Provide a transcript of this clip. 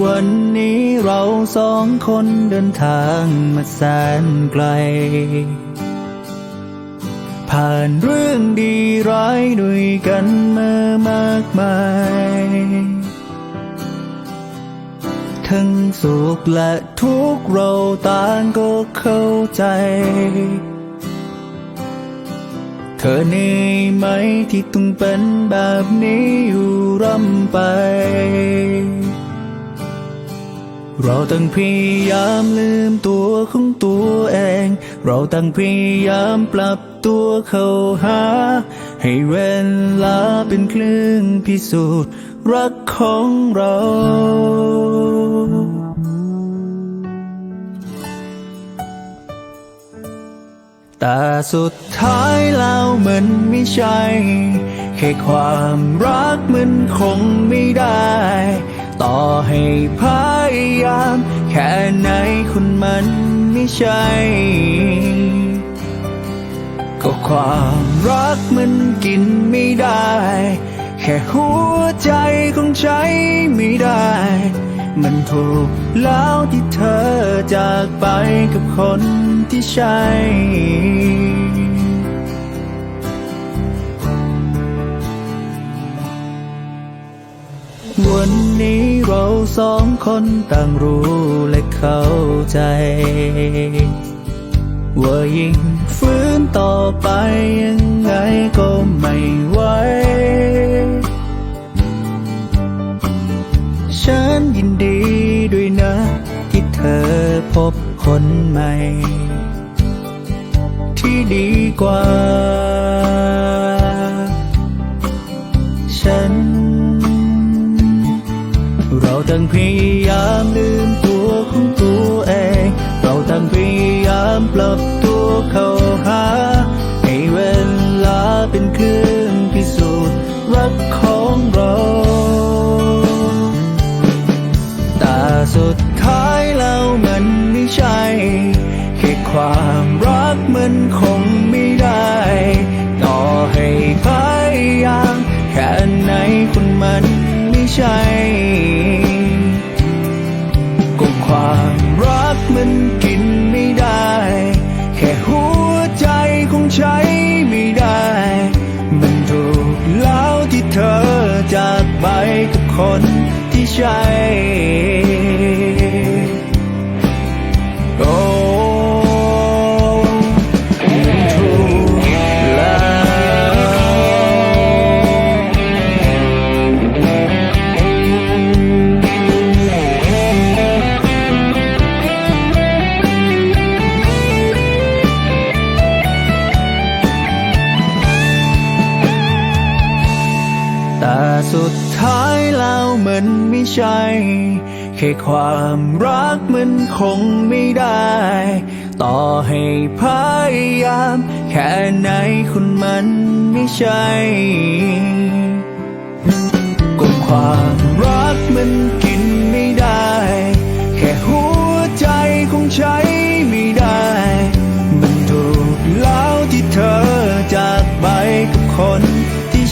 วันนี้เราสองคนเดินทางมาแสนไกล ผ่านเรื่องดีร้ายด้วยกันมามากมาย ทั้งสุขและทุกข์เราต่างก็เข้าใจ เธอเหนื่อยไหมที่ต้องเป็นแบบนี้อยู่ร่ำไป เราตั้งพยายามลืมตัวของตัวเอง เราตั้งพยายามปรับตัวเข้าหา ให้เวลาเป็นเครื่องพิสูจน์รักของเราแต่สุดท้ายแล้วมันไม่ใช่ แค่ความรักมันคงไม่ได้ ต่อให้พยายาม แค่ไหนคนมันไม่ใช่ ก็ความรักมันกินไม่ได้ แค่หัวใจคงใช้ไม่ได้ มันถูกแล้วที่เธอจากไปกับคนที่ใช่ วันนี้เราสองคนต่างรู้และเข้าใจ ว่ายิ่งฟื้นต่อไปยังไงก็ไม่ไหวฉันยินดีด้วยนะที่เธอพบคนใหม่ ที่ดีกว่า ต้องพยายามลืมตัวของตัวเอง เราต้องพยายามปรับตัวเข้าหา ให้เวลาเป็นเครื่องพิสูจน์รักของเราแต่สุดท้ายแล้วมันไม่ใช่แค่ความรักมันคงไม่ได้ ต่อให้พยายามแค่ไหนคนมันไม่ใช่ จากไปกับคนที่ใช่ สุดท้ายแล้วมันไม่ใช่ แค่ความรักมันคงไม่ได้ ต่อให้พยายาม แค่ไหนคนมันไม่ใช่